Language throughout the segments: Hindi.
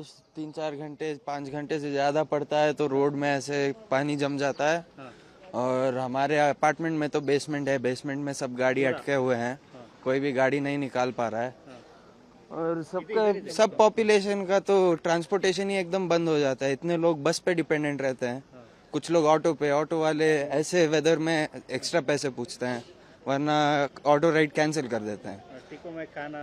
बारिश तीन चार घंटे पाँच घंटे से ज़्यादा पड़ता है तो रोड में ऐसे पानी जम जाता है। और हमारे अपार्टमेंट में तो बेसमेंट है बेसमेंट में सब गाड़ी अटके हुए हैं। कोई भी गाड़ी नहीं निकाल पा रहा है। और सबका सब पॉपुलेशन का तो ट्रांसपोर्टेशन ही एकदम बंद हो जाता है। इतने लोग बस पे डिपेंडेंट रहते हैं। कुछ लोग ऑटो पे ऑटो वाले ऐसे वेदर में एक्स्ट्रा पैसे पूछते हैं वरना ऑटो राइड कैंसिल कर देते हैं। टिको में खाना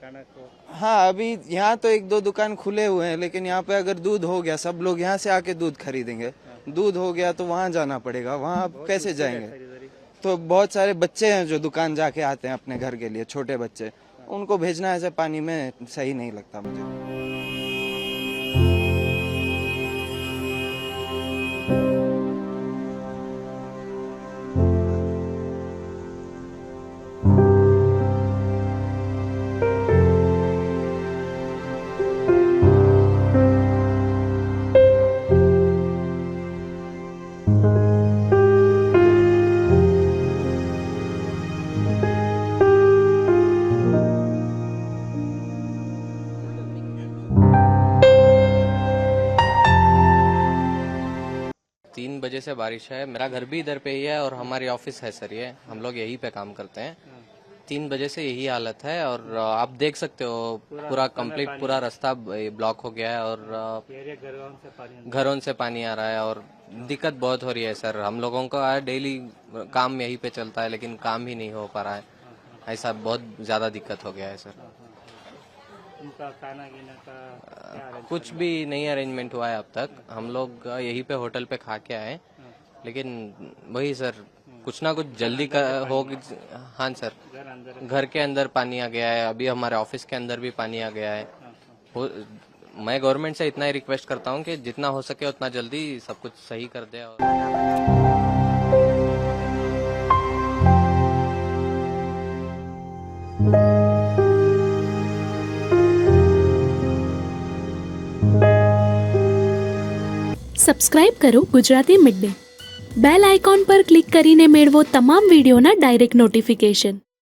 खाना को हाँ अभी यहाँ तो एक दो दुकान खुले हुए हैं लेकिन यहाँ पे अगर दूध हो गया सब लोग यहाँ से आके दूध खरीदेंगे। दूध हो गया तो वहाँ जाना पड़ेगा वहाँ कैसे जाएँगे? तो बहुत सारे बच्चे हैं जो दुकान जाके आते हैं अपने घर के लिए छोटे बच्चे। उनको भेजना ऐसे पानी में सही नहीं लगता मुझे। बजे से बारिश है। मेरा घर भी इधर पे ही है और हमारी ऑफ़िस है सर ये। हम लोग यहीं पे काम करते हैं। तीन बजे से यही हालत है और आप देख सकते हो पूरा कंप्लीट पूरा रास्ता ब्लॉक हो गया है और घरों से पानी आ रहा है। और दिक्कत बहुत हो रही है सर। हम लोगों का डेली काम यहीं पे चलता है लेकिन काम ही नहीं हो पा रहा है। ऐसा बहुत ज़्यादा दिक्कत हो गया है सर। उनका खाना गीना का क्या कुछ भी नहीं अरेंजमेंट हुआ है अब तक। हम लोग यहीं पे होटल पे खा के आए। लेकिन वही सर कुछ ना कुछ जल्दी का हो। हाँ सर। घर के अंदर पानी आ गया है। अभी हमारे ऑफ़िस के अंदर भी पानी आ गया है। मैं गवर्नमेंट से इतना ही रिक्वेस्ट करता हूँ कि जितना हो सके उतना जल्दी सब कुछ सही कर दे और સબસ્ક્રાઇબ કરો Gujarati mid day bell icon પર ક્લિક કરીને મેળવો તમામ વિડીયોના ડાયરેક્ટ નોટિફિકેશન